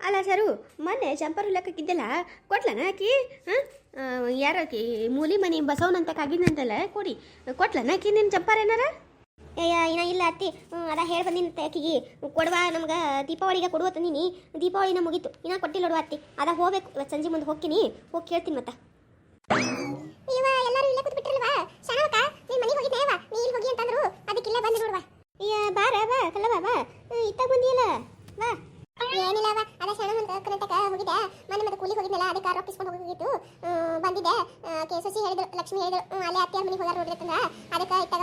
ಅಲ್ಲ ಸರು, ಮೊನ್ನೆ ಚಂಪರ್ ಹೊಲಕ್ಕಿದ್ದಲ್ಲ ಕೊಟ್ಲನ ಆಕಿ ಹಾಂ? ಯಾರ ಮೂಲಿ ಮನೆ ಬಸವನಂತ ಕಾಗಿದ್ನಂತಲ್ಲ, ಕೊಡಿ. ಕೊಟ್ಲನ ಆಕಿ ನಿನ್ನ ಚಂಪರ್ ಏನಾರ? ಏನ ಇಲ್ಲ ಅತ್ತಿ. ಅದ ಹೇಳಿ ಬಂದಿನ ಆಕಿಗೆ ಕೊಡುವ, ನಮ್ಗೆ ದೀಪಾವಳಿಗೆ ಕೊಡುವ ತಂದಿನಿ ದೀಪಾವಳಿನ ಮುಗೀತು. ಇನ್ನ ಕೊಟ್ಟಿಲ್ಲ ಅತ್ತಿ. ಅದ ಹೋಗ್ಬೇಕು. ಸಂಜೆ ಮುಂದೆ ಹೋಗ್ತೀನಿ. ಹೋಗಿ ಕೇಳ್ತೀನಿ ಮತ್ತೆ ಇವ ಎಲ್ಲರೂ ಇಲ್ಲೇ ಕೂತ್ ಬಿಟ್ರಲ್ವಾ ಶಣವಕ ನೀನ್ ಮನೆಗೆ ಹೋಗಿದ್ದೆ ಅವ ನೀ ಇಲ್ಲಿ ಹೋಗಿ ಅಂತಂದ್ರು ಅದಕ್ಕೆ ಇಲ್ಲೇ ಬಂದು ನೋಡುವ ಅಯ್ಯ ಬಾರ ಬಾ ಕಲ್ಲವ ಬಾ ಹ್ಮ್, ಇತ್ತಾಗ ಬಂದಿಯಲ್ಲ ಬಾ ಏನಿಲ್ಲ ಅವ ಅದ ಶಣ ಅಂತ ಕರೆಂಟಕ ಹೋಗಿದ್ದೆ ಮನೆ ಮತ್ತೆ ಕೂಲಿಗೆ ಹೋಗಿದ್ನಲ್ಲ ಅದಕ್ಕೆ ರೊಕ್ಕ ಇಸ್ಕೊಂಡು ಹೋಗಿತ್ತು ಹ್ಮ್, ಬಂದಿದ್ದೆ ಕೆ ಸೊಸಿ ಹೇಳಿದ್ರು ಲಕ್ಷ್ಮಿ ಹೇಳಿದ್ರು ಹ್ಮ್, ಅಲ್ಲೇ ಅತ್ತೆಯ ಮನೆಗೆ ಹೋಗಾರ ನೋಡಿರ್ತಂದ್ರ ಅದಕ್ಕೆ ಇತ್ತಾಗ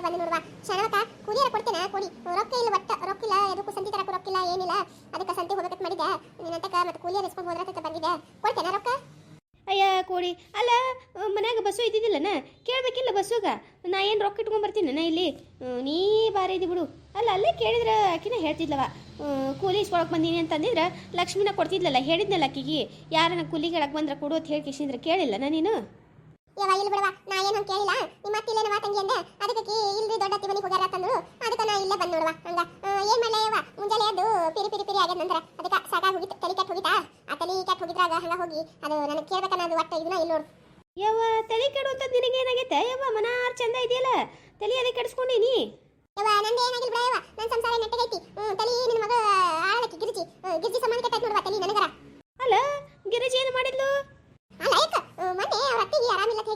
ಶಣವಕ ಕೂಲಿಯರ ಕೊಡ್ತೇನೆ? ಕೊಡಿ. ರೊಕ್ಕ ಇಲ್ಲ ಒಟ್ಟ, ರೊಕ್ಕ ಇಲ್ಲ ಅದಕ್ಕೂ ಸಂತಿ ತರಕ ರೊಕ್ಕ ಇಲ್ಲ, ಏನಿಲ್ಲ. ಅದಕ್ಕೆ ಸಂತಿ ಹೋಗಕ್ಕೆ ಮಾಡಿದ್ದೆ ನಿನ್ನಂತಕ ಮತ್ತೆ ಕೂಲಿಯರ್ ಇಸ್ಕೊಂಡು ಅಂತ ಬಂದಿದ್ದೆ ಕೊಡ್ತೇನೆ ರೊಕ್ಕ? ಅಯ್ಯ, ಕೋಡಿ. ಅಲ್ಲ ಮನ್ಯಾಗ ಬಸ್ಸು ಇದ್ದಿದ್ದಿಲ್ಲನ? ಕೇಳಬೇಕಿಲ್ಲ ಬಸ್ಸುಗ ನಾ ಏನು ರೊಕ್ಕ ಇಟ್ಕೊಂಬರ್ತೀನಿ ನಾ ಇಲ್ಲಿ? ನೀ ಬಾರಿ ಇದ್ದಿ ಬಿಡು. ಅಲ್ಲ, ಅಲ್ಲೇ ಕೇಳಿದ್ರೆ ಆಕಿನ ಹೇಳ್ತಿದ್ಲವ. ಕೂಲಿ ಇಸ್ಕೊಳಕ್ಕೆ ಬಂದೀನಿ ಅಂತಂದಿದ್ರೆ ಲಕ್ಷ್ಮಿನ ಕೊಡ್ತಿದ್ಲಲ್ಲ, ಹೇಳಿದ್ನಲ್ಲ ಆಕಿಗೆ ಯಾರನ್ನ ಕೂಲಿ ಹೇಳಕ್ ಬಂದ್ರೆ ಕೊಡು ಅಂತ ಹೇಳಿ ಕೇಳಿಲ್ಲ ನೀನು? ಯವ್ವ ಇಲ್ಲಿ ಬಿಡವ ನಾ ಏನು ಹಂಗೆ ಕೇಳಿಲ್ಲ. ನಿಮ್ಮ ಅತ್ತಿ ಇಲ್ಲೇನವ ತಂಗಿ ಅಂದೆ? ಅದಕ್ಕೆ ಇಲ್ರಿ ದೊಡ್ಡ ಅತ್ತಿ ಮನೆಗೆ ಹೋಗ್ಯಾರ ತಂದ್ರು ಅದಕ್ಕೆ ನಾ ಇಲ್ಲೇ ಬಂದು ನೋಡುವ ಹಂಗ. ಏನ್ ಮಾಡ್ಲ ಯವ ಮುಂಜಾನೆ ಅದು ಪಿರಿ ಪಿರಿ ಪಿರಿ ಆಗ್ಯದ ನಂತರ ಅದಕ್ಕೆ ಸಾಕಾಗಿ ಹೋಗಿತ್ತು ತಲೆ ಕೆಟ್ಟ ಹೋಗಿತಾ ಆ ತಲೆ ಕೆಟ್ಟ ಹೋಗಿದ್ರಾಗ ಹಂಗ ಹೋಗಿ ಅದು ನನಗೆ ಕೇಳ್ಬೇಕನ್ನೋದು ಒಟ್ಟ ಇದನ್ನ ಇಲ್ಲಿ ನೋಡು. ಯವ ತಲೆ ಕೆಡುವಂತ ನಿನಗೆ ಏನಾಗೈತೆ? ಯವ ಮನಾರ್ ಚಂದ ಇದೆಯಲ್ಲ? ತಲೆ ಅದಕ್ಕೆ ಕೆಡಿಸ್ಕೊಂಡೀನಿ ಯವ ನಂದು ಏನಾಗಿಲ್ಲ ಬಿಡ ಯವ ನನ್ನ ಸಂಸಾರ ನೆಟ್ಟಗೈತಿ ತಲೆ ನಿನ್ನ ಮಗ ಆಳಕ್ಕೆ ಗಿರ್ಜಿ ಗಿರ್ಜಿ ಸಂಬಂಧ ಕೆಟ್ಟ ನೋಡುವ ತಲೆ ನನಗರ. ಅಲ್ಲ ಗಿರಿಜಿ ಏನು ಮಾಡಿದ್ಲು? ಹ್ಮ್, ಮೊನ್ನೆ ಅವ್ರ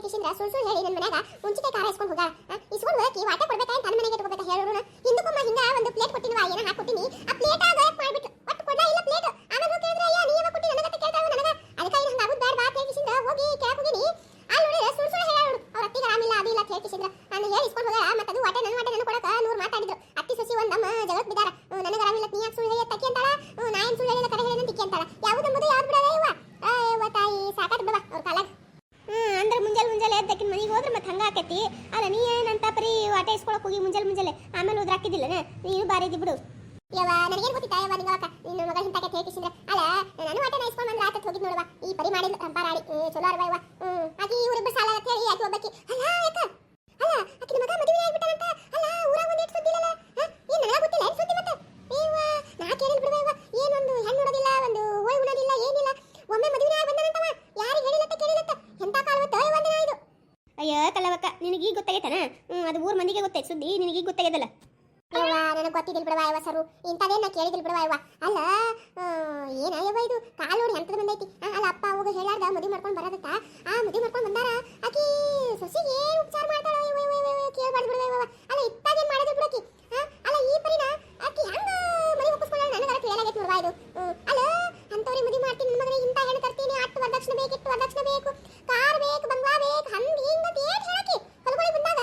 ಸುಳ್ಳು ಸುಳ್ಳು ಹೇಳಿ ನನ್ನ ಮನ್ಯಾಗ ಮುಂಚಿಕೆ ಖಾರ ಇಸ್ಕೊಂಡು ಹೋಗ. ಇಸ್ಕೊಂಡು ಕೊಡ್ಬೇಕಾ? ಅಂತ ನನ್ನ ಮನೆಗೆ ಹಿಂಗ ಒಂದು ಪ್ಲೇಟ್ ಏನ ಹಾಕಿ ಕೊಟ್ಟಿನಿ ಆ ಪ್ಲೇಟ್ ಆಗ ಒಟ್ಟು ಇಲ್ಲ ಪ್ಲೇಟ್ ಆಮೇಲೆ ಹೋಗಿ ಅಯ್ಯ ಕೊಟ್ಟಿ ನನಗೆ? ಅಂತ ನನಗೆ ಬಾ ಹೋಗಿ ಹೋಗಿನಿ. ನೋಡಿ ಸುಳ್ಳು ಸುಳ್ಳು ಹೇಳಿ ಅವ್ರ ಅತ್ತಿಗೆ ನಾನು ಹೇಳಿ ಇಸ್ಕೊಂಡು ಮತ್ತೆ ಅದು ನನ್ನ ಕೊಡಕ ಮಾತಾಡಿದ್ರು. ಅತ್ತಿ ಒಂದಮ್ಮ ನನಗೆ ಆರಾಮಿಲ್ಲ ನೀ ಯಾಕೆ ಸುಳ್ಳು ಹೇಳಿ ತಕ್ಕಿ ಅಂತಾಳ? ಸುಳ್ಳು ಕರೆ ಹೇಳಿ ಅಂತಾಳ. ಯಾವ್ದು ಬಿಡಲ್ಲ ಇವ ಅಯ್ಯವ್ವ ತಾಯಿ ಸಾಕಾತ್ ಬಿಡವ ಅವ್ರ ಕಾಲಾಗ ಹ್ಮ್ ಅಂದ್ರೆ ಮುಂಜಾನೆ ಮುಂಜಾನೆ ಎದ್ದಕ್ಕಿನ ಮನೆಗೆ ಹೋದ್ರೆ ಆಕೈತಿ ಅಲ್ಲ, ನೀ ಏನಂತ ಬರೀ ವಾಟೆ ಇಸ್ಕೊಳಕ್ ಹೋಗಿ ಮುಂಜಾನೆ ಮುಂಜಾನೆ ಆಮೇಲೆ ಹೋದ್ರೆ ಹಾಕಿದ್ದಿಲ್ಲ ನೀನು ಬಾರಿ ಇದ್ದಿ ಬಿಡು. ಯವ್ವ, ನನಗೇನು ಗೊತ್ತಿತ್ತ ಯವ್ವ ನಿಂಗ ನಿನ್ನ ಮಗಳ ಹಿಂತಾಕೆ ಹೇಗಿಸಿದ್ರೆ ಅಲ್ಲ, ನಾನು ವಾಟೆ ಇಸ್ಕೊಂಡು ಬಂದ್ರೆ ಆತತ್ ಹೋಗಿದ್ ನೋಡುವ. ಈ ಪರಿ ಮಾಡಿದ್ಲು ರಂಪಾರಾಡಿ ಚಲೋ ಅರ್ವ ಹ್ಮ್. ಆಕಿ ಇವ್ರಿಬ್ಬರು ಸಾಲ ಅಂತ ಹೇಳಿ ಆಕಿ ಅಲ್ಲ ಯಾಕ ಅಲ್ಲ ಆಕಿನ ಮಗ ಮದುವೆ ಆಗ್ಬಿಟ್ಟಾನಂತ ಅಲ್ಲ ಊರಾಗ ಒಂದೇಟ್ ಸುದ್ದಿ ಇಲ್ಲಲ್ಲ ಏನ್ ನನಗ ಗೊತ್ತಿಲ್ಲ ಏನ್ ಸುದ್ದಿ ಮತ್ತೆ ಇವ ನಾ ಕೇಳಿಲ್ ಬಿಡುವ ಇವ ಏನೊಂದು ಹೆಣ್ಣು ನೋಡೋದಿಲ್ಲ ಒಂದು ಹೋಯ್ ಉಣೋದಿಲ್ಲ ಏನಿಲ್ಲ ಒಮ್ಮೆ ಮದುವೆ ಆಗಿ ಬಂದನಂತವ ಯಾರಿಗೆ ಹೇಳಿಲ್ಲತ್ತ ಕೇಳಿಲ್ಲತ್ತ ಎಂತ ಕಾಲವತ್ತ ಒಂದಿನ ಇದು ಅಯ್ಯೋ ಕಲ್ಲವಕ್ಕ ನಿನಗೀಗ ಗೊತ್ತಾಗೈತನ? ಅದು ಊರ್ ಮಂದಿಗೆ ಗೊತ್ತಾಯ್ತು ಸುದ್ದಿ ನಿನಗೀಗ ಗೊತ್ತಾಗ್ಯದಲ್ಲ? ಯವ್ವ ನನಗೆ ಗೊತ್ತಿದ್ದಿಲ್ಲ ಬಿಡವ ಅಯ್ಯವ ಸರು. ಇಂಥದೇನು ನಾ ಕೇಳಿದಿಲ್ಲ ಬಿಡವ ಅಯ್ಯವ ಅಲ್ಲ ಏನ ಅಯ್ಯವ ಇದು? ಕಾಲು ನೋಡಿ ಎಂತದ ಬಂದೈತಿ. ಅಲ್ಲ, ಅಪ್ಪ ಅವಾಗ ಹೇಳಾರ್ದ ಮದುವೆ ಮಾಡ್ಕೊಂಡು ಬರೋದಕ್ಕ ಆ, ಮದುವೆ ಮಾಡ್ಕೊಂಡು ಬಂದಾರ? ಆಕಿ, ಸೊಸಿಗೆ ಉಪಚಾರ ಮಾಡ್ತಾಳ ಕೇಳ್ಬಾರ್ದು ಬಿಡವ ಅಯ್ಯವ ಅಲ್ಲ, ಇತ್ತಾಗೇನು ಮಾಡಿದ್ರು ಬಿಡಕಿ? ಅಲ್ಲ, ಈ ಪರಿನ? ಆಕಿ ಹೆಂಗ ಮದುವೆ ಒಪ್ಪಿಸ್ಕೊಂಡ ನನಗರ ತಿಳಿಯಲಾಗೈತೆ ನೋಡ್ವಾ ಇದು ಹ್ಮ್, ಅಲ್ಲ ಅಂತವ್ರಿಗೆ ಮದುವೆ ಮಾಡ್ತೀನಿ ನನ್ನ ಮಗನಿಗೆ ಇಂಥ ಹೆಣ್ಣು ತರ್ತೀನಿ ಅಟ್ಟು ವರದಕ್ಷಿಣೆ ಬೇಕು ಇಟ್ಟು ವರದಕ್ಷಿಣೆ ಬೇಕು ಕಾರ್ ಬೇಕು ಬಂಗ್ಲಾ ಬೇಕು ಹಂಗ ಹಿಂಗ ಅಂತ ಏನ್ ಹೇಳಕಿ ಹೊಲಗಳಿಗೆ ಬಂದಾಗ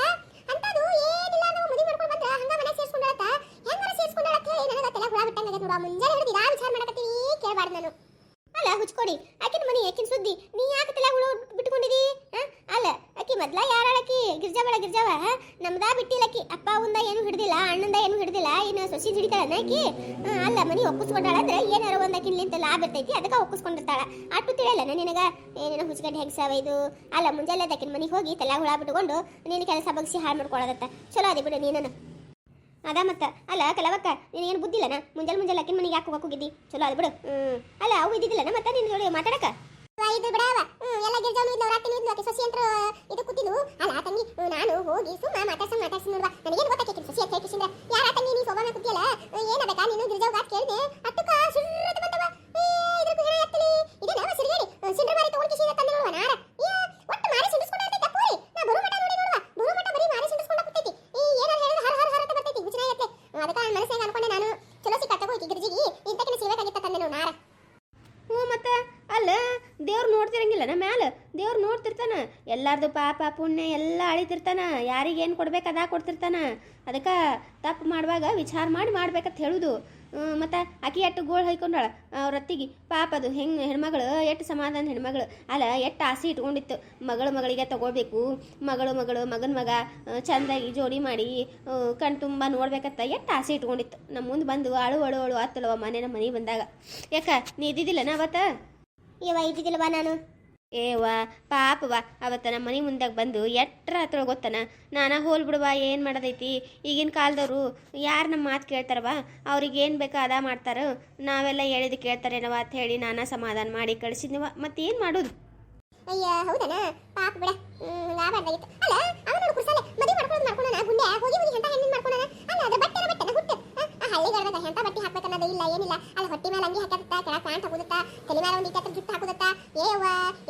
ಅಂತದು ಏನಿಲ್ಲ ನಾವು ಮದುವೆ ಮಾಡ್ಕೊಂಡು ಬಂದ್ರ ಹಂಗ ಮನೆ ಸೇರ್ಸ್ಕೊಂಡಾಳತ್ತ ಹೆಂಗಾರ ಸೇರ್ಸ್ಕೊಂಡಾಳತ್ತ ಹೇಳಿ ನನಗ ತಲೆ ಹುಳ ಬಿಟ್ಟಂಗ ನೋಡುವ ಮುಂಜಾನೆ ಹಿಡಿದು ಯಾ ವಿಚಾರ ಮಾಡಕತ್ತೀನಿ ಕೇಳಬಾರ್ದು ನಾನು ಹುಚ್ಕೊಡಿ ಆಕಿನ ಮನಿ, ಆಕಿನ ಸುದ್ದಿ. ನೀ ಯಾಕೆ ತಲೆ ಹುಳು ಬಿಟ್ಕೊಂಡಿದಿ? ಅಲ್ಲ, ಆಕಿ ಮೊದ್ಲ ಯಾರಾಳಕ್ಕಿ ಗಿರ್ಜಾವಳ, ಗಿರ್ಜಾವ? ನಮ್ದ ಬಿಟ್ಟಿಲ್ಲ ಆಕಿ. ಅಪ್ಪ ಉಂದ ಏನು ಹಿಡ್ದಿಲ್ಲ, ಅಣ್ಣಂದ ಏನು ಹಿಡ್ದಿಲ್ಲ, ಇನ್ನು ಸೊಸಿ ಹಿಡಿತಾಳ ಆಕಿ? ಅಲ್ಲ, ಮನಿ ಒಪ್ಪಿಸ್ಕೊಂಡಾಳ ಅಂದ್ರೆ ಏನಾರ ಒಂದ್ ಆಕಿನ್ಲಿಂತ ಲಾಭ ಇರ್ತೈತಿ, ಅದಕ್ಕೆ ಒಪ್ಪಿಸ್ಕೊಂಡಿರ್ತಾಳ. ಅಟ್ಟು ತಿಳಿಯಲ್ಲ ನಿನಗ? ಏನೇನೋ ಹುಚ್ಚಗಡ್ಡೆ ಹೆಂಗ್ ಇದು? ಅಲ್ಲ, ಮುಂಜಾನೆ ಆಕಿನ ಮನಿಗೆ ಹೋಗಿ ತಲೆ ಹುಳ ಬಿಟ್ಕೊಂಡು ನೀನು ಕೆಲಸ ಬಗ್ಸಿ ಹಾಳು ಮಾಡ್ಕೊಳ್ಳೋದತ್ತ ಚಲೋ ಅದೇ ಬಿಡು ನೀನು ಅದ ಮತ್ತ. ಅಲ್ಲ ಕಲವಕ್ಕ ನೀನೇನು ಬುದ್ಧಿಲ್ಲನ? ಮುಂಜಾನೆ ಮುಂಜಾನೆ ಅಕ್ಕಿನ ಮನೆಗೆ ಯಾಕೆ ಹೋಗಕ್ಕೆ ಹೋಗಿದ್ದಿ? ಚಲೋ ಅದು ಬಿಡು. ಹ್ಮ್. ಅಲ್ಲ, ಅವು ಇದ್ದಿದ್ದಿಲ್ಲನ ಮತ್ತೆ ನಿನ್ನ ಜೋಡಿ ಮಾತಾಡಕ ಇದು ಬಿಡವ ಎಲ್ಲ ಗಿರ್ಜಾನು ಇದ್ಲು ರಾತ್ರಿ ಇದ್ಲು ಆಕೆ ಸಸಿ ಅಂತ ಇದು ಕೂತಿದ್ಲು. ಅಲ್ಲ, ತಂಗಿ ನಾನು ಹೋಗಿ ಸುಮ್ಮ ಮಾತಾಡ್ಸ ಮಾತಾಡ್ಸಿ ನೋಡುವ. ನನಗೇನು ಗೊತ್ತಾಕೈತಿ ಸಸಿ ಅಂತ ಹೇಗಿಸಿಂದ್ರ ಯಾರ ತಂಗಿ ನೀ ಸೊಬಾನ ಕೂತಿಯಲ್ಲ ಏನಬೇಕಾ ನೀನು ಗಿರ್ಜಾವ್ ಗಾತ್ ಕೇಳಿದೆ ಅಟ್ಟಕ ಸುರ್ರತ ಬಂದವ ಏ ಇದ್ರ ಹೆಣ ಎತ್ತಲಿ ಇದು ನಾವ ಸಿರಿಗೇಡಿ ಸಿಂಡ್ರ ಮಾರಿ ತಗೊಂಡು ಕಿಶಿಂದ ತಂದೆ ನೋಡುವ ನಾರ ಏ ಒಟ್ಟು ಮಾರಿ ಸಿಂಡಿಸ್ಕೊಂಡೈತೆ ಪೂರಿ ನಾ ಬರೋ ಮಟ ನೋಡಿ ನೋಡುವ ಬರೋ ಮಟ ಬರೀ ಮಾರಿ ಸಿಂಡಿಸ್ಕೊಂಡ ಕೂತೈತಿ ಈ ಏನಾರ ಹೇಳಿದ್ರೆ ಹರ ಹರ ಹರ ಅಂತ ಬರ್ತೈತಿ ಹುಚ್ಚನ ಎತ್ತೆ ಅದಕ್ಕೆ ನನ್ನ ಮನಸ್ಸಿನಾಗ ಅನ್ಕೊಂಡೆ ನಾನು ಚಲೋ ಸಿಕ್ಕತ್ತ ಹೋಗಿ ಗಿರ್ಜಿಗಿ ಇಂತಕಿನ ಸಿಗಬೇಕಾಗಿತ್ತ ತಂದೆ ನೋಡು ನಾರ ಹ್ಞೂ ಮತ್ತೆ ಅಲ್ಲ ದೇವ್ರು ನೋಡ್ತಿರಂಗಿಲ್ಲ, ನಾ ಮ್ಯಾಲ. ದೇವ್ರು ನೋಡ್ತಿರ್ತಾನ. ಎಲ್ಲಾರ್ದು ಪಾಪ, ಪುಣ್ಯ ಎಲ್ಲ ಅಳಿತಿರ್ತಾನ. ಯಾರಿಗೇನು ಕೊಡ್ಬೇಕು ಅದಾ ಕೊಡ್ತಿರ್ತಾನ. ಅದಕ್ಕೆ ತಪ್ಪು ಮಾಡುವಾಗ ವಿಚಾರ ಮಾಡಿ ಮಾಡ್ಬೇಕಂತ ಹೇಳುದು. ಮತ್ತು ಆಕಿ ಎಟ್ಟು ಗೋಳು ಹೈಕೊಂಡಾಳ ಅವ್ರ ಅತ್ತಿಗೆ ಪಾಪ ಅದು ಹೆಂಗೆ ಹೆಣ್ಮಗಳು ಎಟ್ಟು ಸಮಾಧಾನ ಹೆಣ್ಮಗಳು? ಅಲ್ಲ ಎಷ್ಟು ಆಸೆ ಇಟ್ಕೊಂಡಿತ್ತು. ಮಗಳು ಮಗಳಿಗೆ ತಗೋಬೇಕು ಮಗಳು ಮಗಳು ಮಗನ ಮಗ ಚಂದಾಗಿ ಜೋಡಿ ಮಾಡಿ ಕಣ್ ತುಂಬ ನೋಡ್ಬೇಕಂತ ಎಷ್ಟು ಆಸೆ ಇಟ್ಕೊಂಡಿತ್ತು. ನಮ್ಮ ಮುಂದೆ ಬಂದು ಅಳು ಅಳು ಅಳು ಆತಲ್ವ ಮನೆ ನಮ್ಮ ಮನೆಗೆ ಬಂದಾಗ. ಯಾಕ, ನೀ ಇದ್ದಿದ್ದಿಲ್ಲ ಅವತ್ತ? ಇವ ಇದ್ದಿದ್ದಿಲ್ವಾ ನಾನು? ಏವ ಪಾಪವ ಅವತ್ತ ನಮ್ಮ ಮನೆ ಮುಂದಾಗ ಬಂದು ಎಟ್ರ ಹತ್ರ ಗೊತ್ತನ? ನಾನ ಹೋಲ್ ಬಿಡುವ ಏನು ಮಾಡೋದೈತಿ? ಈಗಿನ ಕಾಲದವರು ಯಾರು ನಮ್ಮ ಮಾತು ಕೇಳ್ತಾರವ ಅವ್ರಿಗೆ ಏನು ಬೇಕೋ ಅದ ಮಾಡ್ತಾರ. ನಾವೆಲ್ಲ ಹೇಳಿದ್ ಕೇಳ್ತಾರೇನವ ಅಂತ ಹೇಳಿ ನಾನ ಸಮಾಧಾನ ಮಾಡಿ ಕಳಿಸಿದ್ನವ ಮತ್ತೇನು ಮಾಡೋದು? ಅಯ್ಯ ಹೌದನ? ಪಾಪ ಬಿಡ. ಲಾಭ ಅಲ್ಲ ಅವನು ಕುರ್ಸಾಲೆ ಮದುವೆ ಮಾಡ್ಕೊಳ್ಳೋದು ಮಾಡ್ಕೊಳ್ಳೋಣ ಗುಂಡೆ ಹೋಗಿ ಹೋಗಿ ಎಂತ ಹೆಣ್ಣಿನ ಮಾಡ್ಕೊಳ್ಳೋಣ ಅಲ್ಲ ಅದ್ರ ಬಟ್ಟೆ. ಬಟ್ಟೆನ ಹಳ್ಳಿಗಾರದಾಗ ಎಂತ ಬಟ್ಟೆ ಹಾಕ್ಬೇಕನ್ನೋದು ಇಲ್ಲ, ಏನಿಲ್ಲ. ಅಲ್ಲ ಹೊಟ್ಟಿ ಮೇಲೆ ಅಂಗಿ ಹಾಕತ್ತ ಕೆಳ ಪ್ಯಾಂಟ್ ಹಾಕುದತ್ತ, ತಲೆ ಮೇಲೆ ಒಂದು ಇಟ್ಟ ಜುಟ್ಟು ಹಾಕುದತ್ತ. ಏವ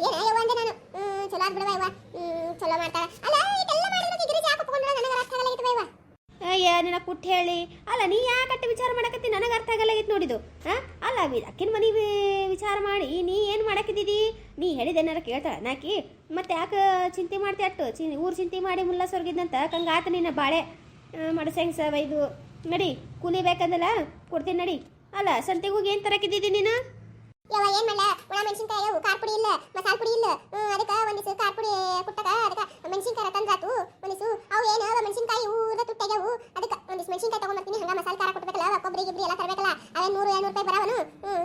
ಏನ ಯವ್ವ ಅಂದೆ ನಾನು. ಚಲೋ ಆದ್ ಬಿಡವ ಚಲೋ ಮಾಡ್ತಾಳ. ಅಲ್ಲ, ಇದೆಲ್ಲ ಮಾಡಿದ್ರೆ ಗಿರಿಜಿ ಹಾಕೊಂಡ್ರೆ ನನಗೆ ಅರ್ಥ ಆಗಲ್ಲ ಇತ್ತು ಯವ್ವ ಅಯ್ಯ, ನಿನ್ನ ಪುಟ್ಟು ಹೇಳಿ. ಅಲ್ಲ, ನೀ ಯಾಕಟ್ಟ ವಿಚಾರ ಮಾಡಕತ್ತಿ? ನನಗೆ ಅರ್ಥ ಆಗಲ್ಲ ಆಗಲ್ಲಾಗಿತ್ತು ನೋಡಿದು. ಹಾಂ? ಅಲ್ಲ ಅಕ್ಕಿನ ಮನೆ ವಿಚಾರ ಮಾಡಿ. ನೀ ಏನು ಮಾಡಕತ್ತಿದ್ದೀ ನೀ ಹೇಳಿದೇನಾರ ಕೇಳ್ತಾಳ? ನಾಕಿ, ಮತ್ತೆ ಯಾಕೆ ಚಿಂತೆ ಮಾಡ್ತಿ ಅಟ್ಟು? ಚಿ, ಊರು ಚಿಂತೆ ಮಾಡಿ ಮುಲ್ಲ ಸೊರ್ಗಿದ್ದಂತ ಕಂಗಾತ ನಿನ್ನ ಬಾಳೆ ಮಡಸೆಂಗ್ಸ ಇದು ನಡಿ, ಕೂಲಿ ಬೇಕಂದಲ್ಲ, ಕೊಡ್ತೀನಿ ನಡಿ. ಅಲ್ಲ ಸಂತೆಗೆ ಹೋಗಿ ಏನು ತರಕಿದ್ದಿದ್ದಿ ನೀನು? ಯವ್ವ, ಏನ್ ಮಾಡ್ಲ? ಒಣ ಮೆಣಸಿನಕಾಯಿ, ಅವು ಖಾರ ಇಲ್ಲ, ಮಸಾಲ ಪುಡಿ ಇಲ್ಲ. ಅದಕ್ಕ ಒಂದಿಷ್ಟು ಖಾರ ಪುಡಿ ಕುಟ್ಟಕ ಅದಕ್ಕ ಮೆಣಸಿನಕಾಯಿ ತಂದ್ರಾತು ಒಂದಿಷ್ಟು ಅವು ಏನು ಅವ ಮೆಣಸಿನ್ಕಾಯಿ ಊದ ತುಟ್ಟಾಗ್ಯಾವು ಅದಕ್ಕ ಒಂದಿಷ್ಟು ಮೆಣಸಿನ್ಕಾಯಿ ತಗೊಂಡ್ಬರ್ತೀನಿ ಹಂಗ ಮಸಾಲ ಖಾರ ಕೊಟ್ಬೇಕಲ್ಲ ಕೊಬ್ಬರಿ ಗಿಬ್ರಿ ಎಲ್ಲ ತರಬೇಕಲ್ಲ ಅವೇ ನೂರು, ಏಳ್ನೂರು ರೂಪಾಯಿ ಬರವನು.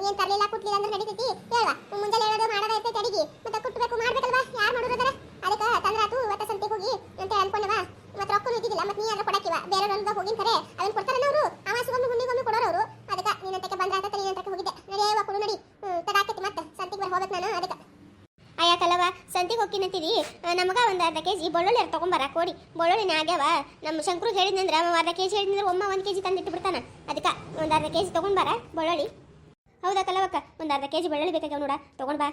ಏನ್ ತರಲಿಲ್ಲ, ಕುಟ್ಲಿಲ್ಲ ಅಂದ್ರೆ ನಡೀತೈತಿ ಹೇಳುವ ಮುಂಜಾನೆ ಹೇಳೋದು ಮಾಡೋದು ಇರ್ತೈತೆ ಅಡಿಗೆ ಮತ್ತೆ ಕುಟ್ಬೇಕು ಮಾಡ್ಬೇಕಲ್ವಾ ಯಾರು ಮಾಡೋದರ ಅದಕ್ಕ ತಂದ್ರಾತು ಒಟ್ಟ ಸಂತೆಗೆ ಹೋಗಿ ಅಂತ ಅನ್ಕೊಂಡವ ಮತ್ತೆ ರೊಕ್ಕ ಇದ್ದಿದ್ದಿಲ್ಲ ಮತ್ತೆ ನೀ ಅದ್ರ ಕೊಡಕ್ಕಿವ ಬೇರೆ ಹೊಲ್ದಾಗ ಹೋಗಿನ ಖರೆ ಅದನ್ನ ಕೊಡ್ತಾರಲ್ಲ ಅವರು ಅಮಾಸಿಗೊಮ್ಮೆ ಹುಣ್ಣಿಗೊಮ್ಮೆ ಕೊಡೋರು ಅವರು ಅದಕ್ಕ ನೀನಂತಕ್ಕೆ ಬಂದ್ರಾತ ನೀನಂತಕ್ಕೆ ಹೋಗಿದ್ದೆ ನಡೆಯವ ಕೊಡು ನಡಿ ಹ್ಮ್ ತಡಾಕತ್ತಿ ಮತ್ತೆ ಸಂತಿಗೆ ಬರ್ ಹೋಗ್ಬೇಕು ನಾನು ಅದಕ್ಕೆ ಅಯ್ಯಾಕಲ್ಲವ ಹೋಗಿನಂತೀರಿ ನಮಗ ಒಂದು ಅರ್ಧ ಕೆ ಜಿ ಬೆಳ್ಳುಳ್ಳಿ ತಗೊಂಬರ? ಕೊಡಿ. ಬೆಳ್ಳುಳ್ಳಿನ ಆಗ್ಯಾವ. ನಮ್ಮ ಶಂಕರು ಹೇಳಿದ್ನಂದ್ರೆ ಅವ ಅರ್ಧ ಕೆ ಜಿ ಹೇಳಿದ್ರೆ ಒಮ್ಮ ಒಂದು ಕೆ ಜಿ ತಂದಿಟ್ಟು ಬಿಡ್ತಾನ. ಅದಕ್ಕೆ ಒಂದು ಅರ್ಧ ಕೆ ಜಿ ತೊಗೊಂಬರ ಬೆಳ್ಳುಳ್ಳಿ? ಹೌದಾ ಕಲವಕ್ಕ ಒಂದು ಅರ್ಧ ಕೆ ಜಿ ಬೆಳ್ಳುಳ್ಳಿ ಬೇಕಾಗ್ಯಾವ ನೋಡ. ತೊಗೊಂಡ್ ಬಾ.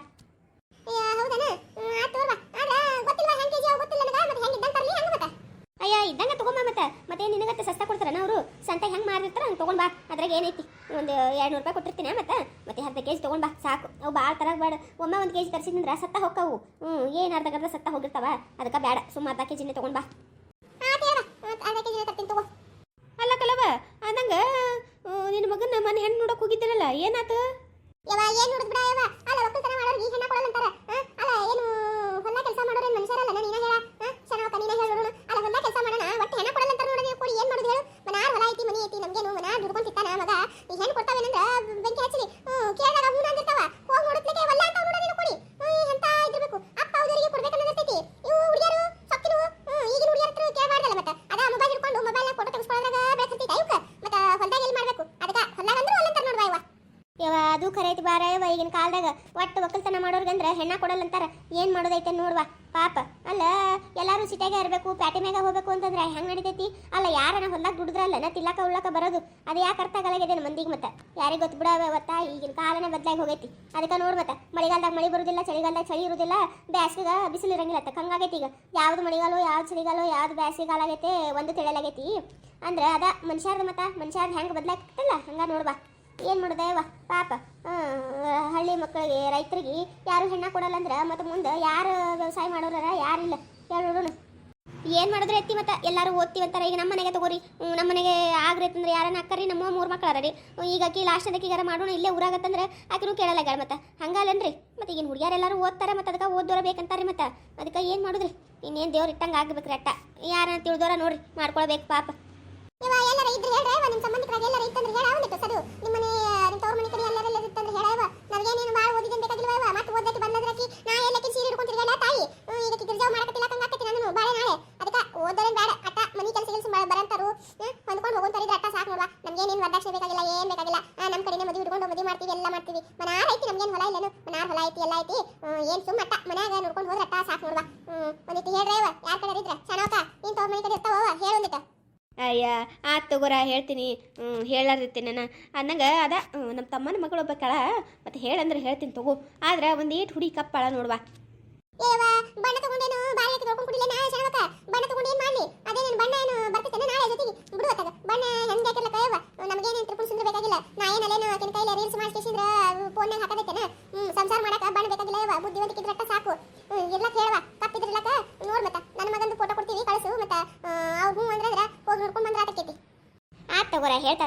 ಅಯ್ಯ ಇದ್ದಂಗ ತಗೊಂಬ ಮತ್ತೆ. ಮತ್ತೆ ನಿನಗತ್ತೆ ಸಸ್ತಾ ಕೊಡ್ತಾರನ ಅವರು? ಸಂತೆ ಹೆಂಗೆ ಮಾರಿರ್ತಾರ ಹಂಗೆ ತಗೊಂಡ್ ಬಾ. ಅದ್ರಾಗ ಏನೈತಿ? ಒಂದು ಎರಡು ನೂರು ರೂಪಾಯಿ ಕೊಟ್ಟಿರ್ತೀನಿ ಮತ್ತೆ ಮತ್ತೆ ಅರ್ಧ ಕೆ ಜಿ ತೊಗೊಂಡ್ಬಾ ಸಾಕು. ಅವು ಭಾಳ ತರ ಬೇಡ. ಒಮ್ಮೆ ಒಂದು ಕೆ ಜಿ ತರಿಸಿದ್ರೆ ಸತ್ತ ಹೊಕ್ಕವು. ಹ್ಞೂ ಏನು ಅರ್ಧ ಗರ್ಧ ಸತ್ತ ಹೋಗಿರ್ತಾವ? ಅದಕ್ಕೆ ಬೇಡ. ಸುಮ್ಮ ಅರ್ಧ ಕೆ ಜಿನೇ ತಗೊಂಡ್ ಬಾ. ಅರ್ಧ ಕೆ ಜಿನೇ ತರ್ತೀನಿ ತಗೋ. ಅಲ್ಲ ಕಲವ ಅಂದಂಗ ನಿನ್ನ ಮಗನ ಮನೆ ಹೆಣ್ಣು ನೋಡಕ್ಕೆ ಹೋಗಿದ್ದೀರಲ್ಲ ಏನಾತು ಯವ ಏನ್ ನೋಡಿದ್ ಬಿಡ ಯವ ಅಲ್ಲ ಒಕ್ಕಲ್ತನ ಮಾಡೋರು ಈ ಹೆಣ್ಣ ಕೊಡಲ್ಲ ಅಂತಾರ ಅಲ್ಲ ಏನು ಹೊಲ ಕೆಲಸ ಮಾಡೋರು ಮನುಷ್ಯರಲ್ಲ ನೀನ ಹೇಳ ಚೆನ್ನಾಗ ನೀನ ಹೇಳ ನೋಡೋಣ ಅಲ್ಲ ಹೊಲ ಕೆಲಸ ಮಾಡೋಣ ಒಟ್ಟು ಹೆಣ್ಣ ಕೊಡಲ್ಲ ಅಂತಾರ ನೋಡಿ ಕೊಡಿ ಏನ್ ಮಾಡುದು ಹೇಳು ಮನಾರ್ ಹೊಲ ಐತಿ ಮನಿ ಐತಿ ನಮ್ಗೇನು ಮನಾರ್ ದುಡ್ಕೊಂಡ್ ತಿಂತಾನ ಮಗ ಈ ಹೆಣ್ಣು ಕೊಡ್ತಾವೇನಂದ್ರ ಬೆಂಕಿ ಹಚ್ಚಲಿ. ಹ್ಮ್ ಕೇಳಿದಾಗ ಮೂನ ಅಂದಿರ್ತಾವ ಹೋಗಿ ನೋಡಿದ್ಲಿಕ್ಕೆ ಮಾಡೋರ್ಗಂದ್ರ ಹೆಣ್ಣ ಕೊಡಲ್ಲ ಅಂತಾರ. ಏನ್ ಮಾಡೋದೈತೆ ನೋಡ್ವಾ, ಪಾಪ. ಅಲ್ಲ, ಎಲ್ಲಾರು ಸಿಟಿಯಾಗೆ ಇರಬೇಕು ಪ್ಯಾಟಿ ಮ್ಯಾಗ ಹೋಗ್ಬೇಕು ಅಂತಂದ್ರೆ ಹೆಂಗ್ ನಡಿತೈತಿ? ಅಲ್ಲ, ಯಾರನ ಹೊಲ್ದಾಗ ದುಡಿದ್ರಲ್ಲ, ನಾ ತಿಲ್ಲಕ ಉಳ್ಳಕ ಬರೋದು. ಅದು ಯಾಕೆ ಅರ್ಥ ಆಗಲಾಗಿದೆ ಮಂದಿಗೆ ಮತ್ತೆ. ಯಾರಿಗೆ ಗೊತ್ತು ಬಿಡ ಅವತ್ತ, ಈಗಿನ ಕಾಲನೇ ಬದಲಾಗಿ ಹೋಗೈತಿ. ಅದಕ್ಕೆ ನೋಡ್ ಮತ್ತೆ, ಮಳೆಗಾಲದಾಗ ಮಳೆ ಬರುದಿಲ್ಲ, ಚಳಿಗಾಲದಾಗ ಚಳಿ ಇರೋದಿಲ್ಲ ಬ್ಯಾಸಿಗೆ ಬಿಸಿಲು ಇರಂಗಿಲ್ಲ ಅತ್ತ. ಹಂಗಾಗೈತಿ ಈಗ. ಯಾವ್ದು ಮಳೆಗಾಲ, ಯಾವ್ದು ಚಳಿಗಾಲ, ಯಾವ್ದು ಬ್ಯಾಸಿಗಾಲ ಆಗೈತೆ ಒಂದು ತಿಳಿಯಲಾಗೈತಿ. ಅಂದ್ರೆ ಅದ ಮನುಷ್ಯರ್ದ ಮತ್ತ, ಮನುಷ್ಯರ್ದ ಹೆಂಗ್ ಬದಲಾಗ್ತಲ್ಲ, ಹಂಗ ನೋಡ್ಬಾ ಏನು ಮಾಡೋದೇವ ಪಾಪ. ಹಳ್ಳಿ ಮಕ್ಕಳಿಗೆ, ರೈತರಿಗೆ ಯಾರು ಹೆಣ್ಣ ಕೊಡಲ್ಲ ಅಂದ್ರೆ ಮತ್ತೆ ಮುಂದೆ ಯಾರು ವ್ಯವಸಾಯ ಮಾಡೋರ ಯಾರಿಲ್ಲ ಹೇಳೋಣ ಏನು ಮಾಡಿದ್ರೆ ಎತ್ತಿ ಮತ್ತೆ? ಎಲ್ಲರೂ ಓದ್ತೀವಿ ಅಂತಾರೆ. ಈಗ ನಮ್ಮ ಮನೆಗೆ ತಗೋರಿ. ನಮ್ಮ ಮನೆಗೆ ಆಗ್ರೈತಂದ್ರೆ ಯಾರನ್ನ ಅಕ್ಕರಿ ನಮ್ಮ ಮೂರು ಮಕ್ಕಳು ರೀ ಈಗ ಆಕಿ ಲಾಸ್ಟ್ ಅದಕ್ಕೆ ಈಗಾರ ಮಾಡೋಣ. ಇಲ್ಲೇ ಊರಾಗತ್ತಂದ್ರೆ ಆಕಿನೂ ಕೇಳಲ್ಲ ಗಾಳ ಮತ್ತೆ. ಹಂಗಲ್ಲನ್ರಿ. ಮತ್ತೆ ಈಗಿನ ಹುಡುಗಿಯರೆಲ್ಲರೂ ಓದ್ತಾರೆ ಮತ್ತೆ ಅದಕ್ಕೆ ಓದೋರ ಬೇಕಂತಾರೆ ಮತ್ತೆ. ಅದಕ್ಕೆ ಏನು ಮಾಡಿದ್ರಿ? ಇನ್ನೇನು ದೇವ್ರು ಇಟ್ಟಂಗೆ ಆಗ್ಬೇಕ್ರಿ ಅಟ್ಟ. ಯಾರನ್ನ ತಿಳಿದೋರ ನೋಡ್ರಿ. ಮಾಡ್ಕೊಳ್ಬೇಕು ಪಾಪ. ಸಂಬಂಧಿಕರಾಗ ಎಲ್ಲರ ಇತ್ತಂದ್ರೆ ಹೇಳ ಅವನಿಗೆ ಸದು ನಿಮ್ಮ ಮನೆ ನಿಮ್ಮ ತವ್ರ ಮನೆ ಕಡೆ ಎಲ್ಲರೆಲ್ಲ ಇತ್ತಂದ್ರೆ ಹೇಳವ ನಮಗೇನೇನು ಭಾಳ ಓದಿದ್ದೇನೆ ಬೇಕಾಗಿಲ್ವ ಇವ ಮತ್ತೆ ಓದಕ್ಕೆ ಬಂದದ್ರಕಿ ನಾ ಎಲ್ಲಕ್ಕೆ ಸೀರೆ ಹಿಡ್ಕೊಂಡು ತಿರ್ಗಾಡ ತಾಯಿ ಹ್ಮ್, ಈಗ ಗಿರ್ಜಾವ್ ಮಾಡಕತ್ತಿಲ್ಲ ಕಂಗ ಆಕತಿ ನಾನು ಬಾಳೆ ನಾಳೆ ಅದಕ್ಕೆ ಓದೋರೇನ್ ಬೇಡ ಅಟ್ಟ ಮನಿ ಕೆಲಸ ಕೆಲಸ ಬರಂತಾರು ಹೊಂದ್ಕೊಂಡು ಹೋಗೋಂತಾರಿದ್ರೆ ಅಟ್ಟ ಸಾಕು ನೋಡ್ವಾ ನಮ್ಗೇನೇನು ವರದಕ್ಷಿಣೆ ಬೇಕಾಗಿಲ್ಲ ಏನ್ ಬೇಕಾಗಿಲ್ಲ ಆ, ನಮ್ಮ ಕಡೆನೇ ಮದುವೆ ಹಿಡ್ಕೊಂಡು ಮದುವೆ ಮಾಡ್ತೀವಿ ಎಲ್ಲ ಮಾಡ್ತೀವಿ ಮನಾರ್ ಐತಿ ನಮ್ಗೇನು ಹೊಲ ಇಲ್ಲೇನು ಮನಾರ್ ಹೊಲ ಐತಿ ಎಲ್ಲ ಐತಿ ಹ್ಮ್, ಏನ್ ಸುಮ್ಮ ಅಟ್ಟ ಮನ್ಯಾಗ ನೋಡ್ಕೊಂಡು ಹೋದ್ರೆ ಅಟ್ಟ ಸಾಕು ನೋಡ್ವಾ ಹ್ಮ್ ಒಂದಿಟ್ಟು ಹೇಳ್ರೆ ಇವ ಯಾರ ಕಡೆ ಇದ್ರೆ ಸಣ್ಣವಕ ನೀನ್ ತವ್ರ ಮನೆ ಕಡೆ ಇರ್ತಾವ ಹೇಳೊಂದಿಟ್ಟ ಅಯ್ಯ, ಆ ತಗೋರ ಹೇಳ್ತೀನಿ ಹೇಳಾರಿರ್ತೀನಿ ನಾನು ಅನ್ನಂಗೆ ಅದ ನಮ್ಮ ತಮ್ಮನ ಮಗಳು ಒಬ್ಬಾಕಳ ಮತ್ತೆ ಹೇಳಂದ್ರೆ ಹೇಳ್ತೀನಿ ತಗೋ. ಆದ್ರೆ ಒಂದೇಟ್ ಹುಡಿ ಕಪ್ಪಳ ನೋಡ್ವಾ. ಏವ ಬಣ್ಣ ತಗೊಂಡೇನು ಹಾಕಿ ತೊಳ್ಕೊಂಡು ಕುಡಿಲ್ಲ ನಾ ಬಣ್ಣ ತಗೊಂಡೇನು ಮಾಡ್ಲಿ? ಅದೇ ನಿನ್ ಬಣ್ಣ ಏನು ಬರ್ತೇನೆ ನಾಳೆ ಜೊತೆಗೆ? ಬಿಡು ಅತ್ತಾಗ ಬಣ್ಣ ಹೆಂಗೆ ಹಾಕಿರ್ಲಕ್ಕ ಯವ್ವ ನಮಗೇನೇನು ತಿಳ್ಕೊಂಡು ಸುಂದ್ರ ಬೇಕಾಗಿಲ್ಲ ನಾ ಏನೇನು ಆಕಿನ ಕೈಲಿ ರೀಲ್ಸ್ ಮಾಡಿಸ್ಕೇಸಿಂದ್ರ ಫೋನ್ಯಾಗ ಹಾಕದೈತೆನ ಹ್ಮ್ ಸಂಸಾರ ಮಾಡಕ ಬಣ್ಣ ಬೇಕಾಗಿಲ್ಲ ಯವ್ವ ಬುದ್ಧಿವಂತಿಕೆ ಇದ್ರಕ್ಕ ಸಾಕು ಹ್ಮ್ ಇರ್ಲಕ್ಕ ಹೇಳವ ತಪ್ಪಿದ್ರಲಕ್ಕ ನೋಡ್ ಮತ್ತ ನನ್ನ ಮಗಂದು ಫೋಟೋ ಕೊಡ್ತೀವಿ ಕಳಿಸು ಮತ್ತ ಅವ್ರು ಹ್ಞೂ ಅಂದ್ರೆ ಹೋಗಿ ನೋಡ್ಕೊಂಡು ಬಂದ್ರೆ ಆತಕ್ಕೈತಿ ಆತ್ ತಗೋರ ಹೇಳ್ತಾ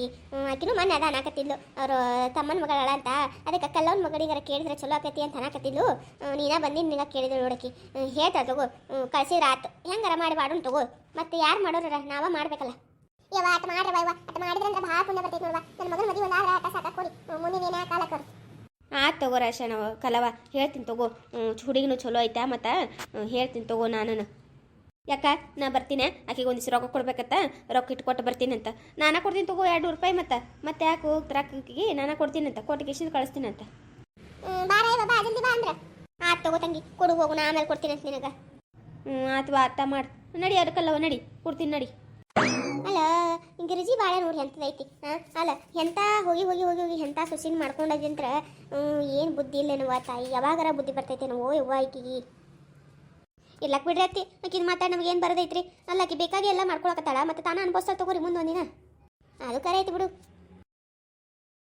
ಪಾಪಕಿ ಆಕಿನೂ ಮೊನ್ನೆ ಅದ ಅನ್ನಕತ್ತಿದ್ಲು ಅವರು ತಮ್ಮನ ಮಗಳ ಅಂತ. ಅದಕ್ಕೆ ಕಲ್ಲವನ ಮಗಳಿಗಾರ ಕೇಳಿದ್ರೆ ಚಲೋ ಆಕತಿ ಅಂತ ಅನ್ನಕತ್ತಿದ್ಲು. ನೀನ ಬಂದಿನ ನಿನ್ನ ಕೇಳಿದ್ರು ನೋಡಕಿ ಹೇಳ್ತಾ ತಗೋ ಕಳ್ಸಿದ್ರೆ ಆತು ಹೆಂಗಾರ ಮಾಡಿ ಮಾಡೋಣ ತಗೋ. ಮತ್ತೆ ಯಾರು ಮಾಡೋರ ನಾವ ಮಾಡ್ಬೇಕಲ್ಲ. ಯವ್ವ ಆಟ ಮಾಡ್ರವ ಯವ್ವ. ಆಟ ಮಾಡಿದ್ರಂದ್ರೆ ಭಾಳ ಪುಣ್ಯ ಬರ್ತೈತಿ ನೋಡ್ವಾ ನನ್ನ ಮಗನ ಮದುವೆ ಒಂದಾದ್ರೆ ಆಟ ಸಾಕ ಕೊಡಿ ಮುಂದಿನ ಏನ ಕಾಲ ಕೊಡಿ ಆತ್ ತಗೋ ರಾಶಣ ಕಲವ. ಹೇಳ್ತೀನಿ ತಗೋ. ಹುಡುಗಿನೂ ಚಲೋ ಐತಾ ಮತ್ತು ಹೇಳ್ತೀನಿ ತಗೋ ನಾನು ಯಾಕ? ನಾ ಬರ್ತೀನಿ. ಆಕೆಗೆ ಒಂದಿಷ್ಟು ರೊಕ್ಕ ಕೊಡ್ಬೇಕತ್ತ ರೊಕ್ಕ ಇಟ್ಕೊಟ್ಟು ಬರ್ತೀನಿ ಅಂತ ನಾನು ಕೊಡ್ತೀನಿ ತಗೋ ಎರಡು ನೂರು ರೂಪಾಯಿ ಮತ್ತೆ. ಮತ್ತೆ ಯಾಕೆ ಹೋಗ್ತಾಕಿಗೆ ನಾನು ಕೊಡ್ತೀನಿ ಅಂತ ಕೊಟ್ಟಿಗೆ ಕಳಿಸ್ತೀನಿ ಅಂತ ಅಂದ್ರೆ ಬಾ ಬಾ ಆತ್ ತಗೋ ತಂಗಿ ಕೊಡು ಹೋಗು ನಾ ಆಮೇಲೆ ಕೊಡ್ತೀನಿ ಅಂತ ನಿನಗ. ಹ್ಞೂ ಅಥವಾ ಅತ್ತ ಮಾಡಿ. ನಡಿ ಅದಕ್ಕಲ್ಲವ ನಡಿ. ಕೊಡ್ತೀನಿ ನಡಿ. ಅಲ್ಲ ಹಿಂಗೆ ರುಜಿ ಭಾಳ ನೋಡಿ ಎಂತದೈತಿ ಹಾಂ ಅಲ್ಲ ಎಂತ ಹೋಗಿ ಹೋಗಿ ಹೋಗಿ ಹೋಗಿ ಎಂತ ಸುಸಿನ್ ಅಂದ್ರೆ ಏನು ಬುದ್ಧಿ ಇಲ್ಲೇನವ ತಾಯಿ? ಯಾವಾಗಾರ ಬುದ್ಧಿ ಬರ್ತೈತೆ ಓ ಯವ್ವ ಆಕಿಗೆ? ಇರ್ಲಕ್ ಬಿಡ್ರಿ ಅತ್ತಿ. ಇದು ಮಾತಾಡಿ, ನಮ್ಗೆ ಏನು ಬರೋದೈತ್ರಿ? ಅಲ್ಲ ಆಕಿ ಬೇಕಾಗಿ ಎಲ್ಲ ಮಾಡ್ಕೊಳಕತ್ತಾಳ, ಮತ್ತೆ ತಾನ ಅನ್ಭವಿಸ್ತಾಳ ತಗೋರಿ ಮುಂದೊಂದಿನ ಅದು ಕರೆ ಐತಿ ಬಿಡು.